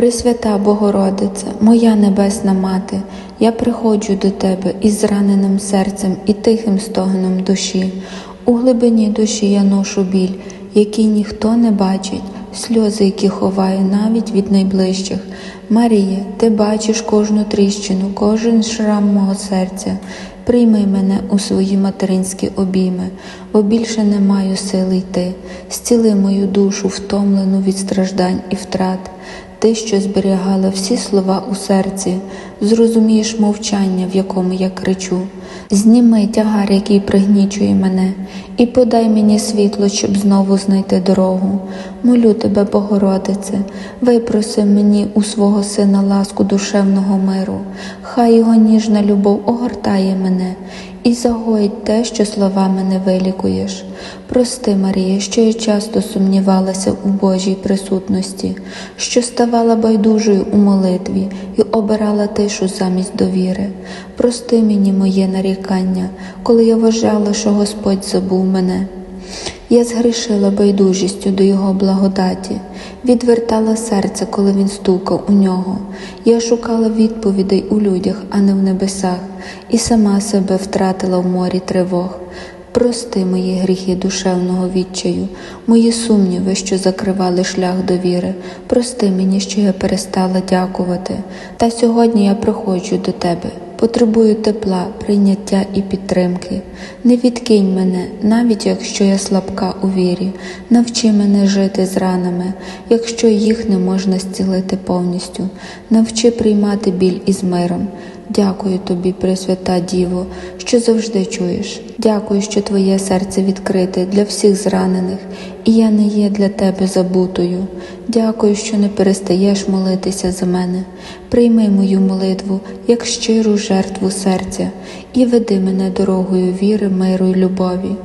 Пресвята Богородице, моя небесна мати, я приходжу до тебе із зраненим серцем і тихим стогоном душі. У глибині душі я ношу біль, який ніхто не бачить, сльози, які ховаю навіть від найближчих. Марія, ти бачиш кожну тріщину, кожен шрам мого серця. Прийми мене у свої материнські обійми, бо більше не маю сили йти. Зціли мою душу, втомлену від страждань і втрат. Ти, що зберігала всі слова у серці, зрозумієш мовчання, в якому я кричу. Зніми тягар, який пригнічує мене, і подай мені світло, щоб знову знайти дорогу. Молю тебе, Богородице, випроси мені у свого сина ласку душевного миру, хай його ніжна любов огортає мене і загоїть те, що словами не вилікуєш. Прости, Марія, що я часто сумнівалася у Божій присутності, що ставала байдужою у молитві і обирала тишу замість довіри. Прости мені моє нарікання, коли я вважала, що Господь забув мене. Я згрішила байдужістю до Його благодаті, відвертала серце, коли він стукав у нього. Я шукала відповідей у людях, а не в небесах, і сама себе втратила в морі тривог. Прости мої гріхи душевного відчаю, мої сумніви, що закривали шлях до віри. Прости мені, що я перестала дякувати. Та сьогодні я приходжу до тебе. Потребую тепла, прийняття і підтримки. Не відкинь мене, навіть якщо я слабка у вірі. Навчи мене жити з ранами, якщо їх не можна зцілити повністю. Навчи приймати біль із миром. Дякую тобі, Пресвята Діво, що завжди чуєш. Дякую, що твоє серце відкрите для всіх зранених, і я не є для тебе забутою. Дякую, що не перестаєш молитися за мене. Прийми мою молитву як щиру жертву серця і веди мене дорогою віри, миру й любові.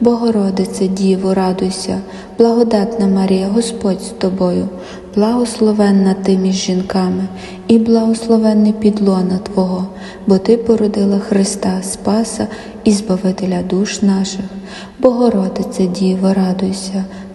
Богородице, Діво, радуйся, благодатна Марія, Господь з тобою, благословенна ти між жінками, і благословенний підлона Твого, бо Ти породила Христа, Спаса і Збавителя душ наших. Богородице, Діво, радуйся,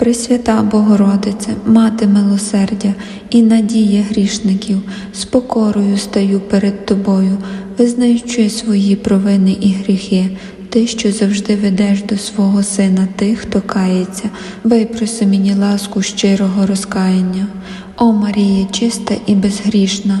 Пресвята Богородице, мати милосердя і надія грішників, з покорою стаю перед Тобою, визнаючи свої провини і гріхи, Ти, що завжди ведеш до свого Сина тих, хто кається, випроси мені ласку щирого розкаяння. О Марія, чиста і безгрішна,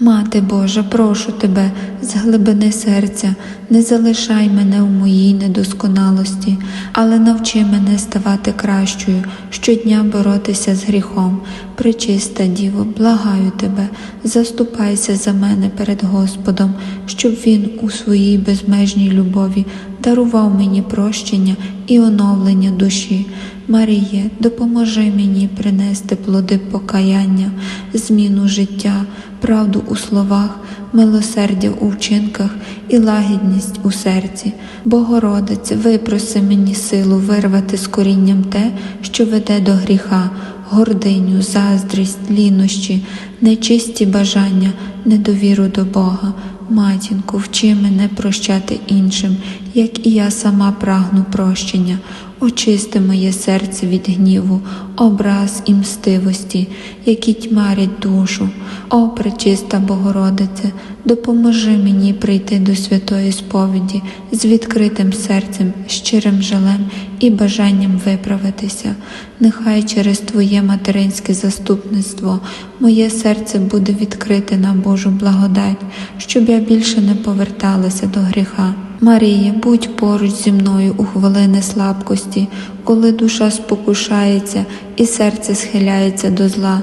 Мати Божа, прошу тебе з глибини серця, не залишай мене у моїй недосконалості, але навчи мене ставати кращою, щодня боротися з гріхом. Пречиста Діво, благаю тебе, заступайся за мене перед Господом, щоб Він у своїй безмежній любові дарував мені прощення і оновлення душі. Маріє, допоможи мені принести плоди покаяння, зміну життя, правду у словах, милосердя у вчинках і лагідність у серці. Богородице, випроси мені силу вирвати з корінням те, що веде до гріха, гординю, заздрість, лінощі, нечисті бажання, недовіру до Бога. Матінку, вчи мене прощати іншим, як і я сама прагну прощення. Очисти моє серце від гніву, образ і мстивості, які тьмарять душу. О, пречиста Богородице, допоможи мені прийти до святої сповіді з відкритим серцем, щирим жалем і бажанням виправитися. Нехай через Твоє материнське заступництво моє серце буде відкрите на Божу благодать, щоб я більше не поверталася до гріха. Марія, будь поруч зі мною у хвилини слабкості, коли душа спокушається і серце схиляється до зла.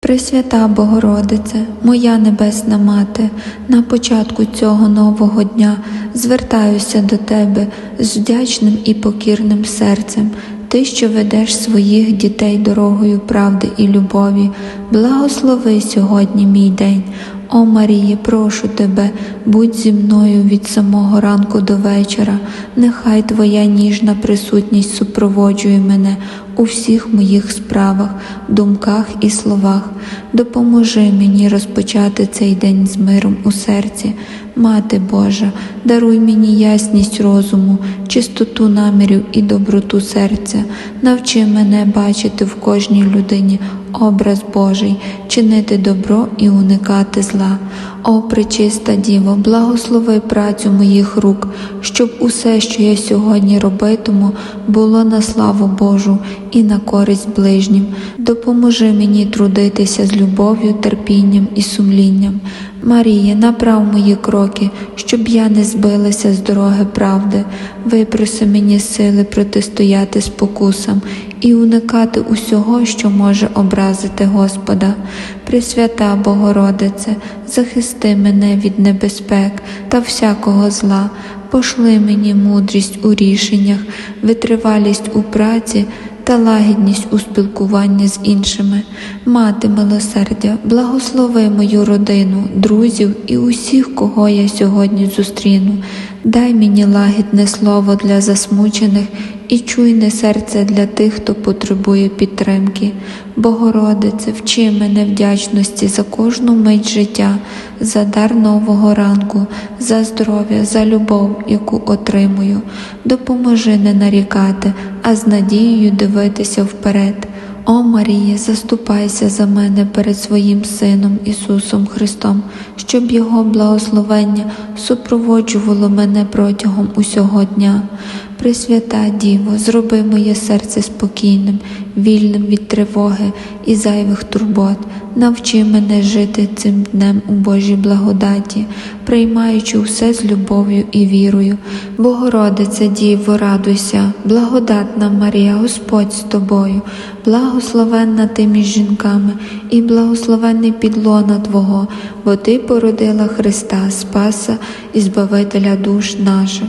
Пресвята Богородице, моя небесна мати, на початку цього нового дня звертаюся до Тебе з вдячним і покірним серцем. Ти, що ведеш своїх дітей дорогою правди і любові, благослови сьогодні мій день. О Марії, прошу тебе, будь зі мною від самого ранку до вечора. Нехай Твоя ніжна присутність супроводжує мене у всіх моїх справах, думках і словах. Допоможи мені розпочати цей день з миром у серці. Мати Божа, даруй мені ясність розуму, чистоту намірів і доброту серця. Навчи мене бачити в кожній людині образ Божий, чинити добро і уникати зла. О, пречиста Діво, благослови працю моїх рук, щоб усе, що я сьогодні робитиму, було на славу Божу і на користь ближнім. Допоможи мені трудитися з любов'ю, терпінням і сумлінням. Марія, направ мої кроки, щоб я не збилася з дороги правди, випроси мені сили протистояти спокусам і уникати усього, що може образити Господа. Пресвята Богородице, захисти мене від небезпек та всякого зла, пошли мені мудрість у рішеннях, витривалість у праці та лагідність у спілкуванні з іншими. Мати милосердя, благослови мою родину, друзів і усіх, кого я сьогодні зустріну. Дай мені лагідне слово для засмучених і чуйне серце для тих, хто потребує підтримки. Богородице, вчи мене вдячності за кожну мить життя, за дар нового ранку, за здоров'я, за любов, яку отримую. Допоможи не нарікати, а з надією дивитися вперед. О Марія, заступайся за мене перед своїм Сином Ісусом Христом, щоб Його благословення супроводжувало мене протягом усього дня. Пресвята Діво, зроби моє серце спокійним, вільним від тривоги і зайвих турбот. Навчи мене жити цим днем у Божій благодаті, приймаючи все з любов'ю і вірою. Богородице Діво, радуйся, благодатна Марія, Господь з тобою, благословенна ти між жінками, і благословенний підлона Твого, бо Ти породила Христа, Спаса і Збавителя душ наших.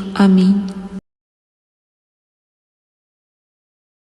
Амінь.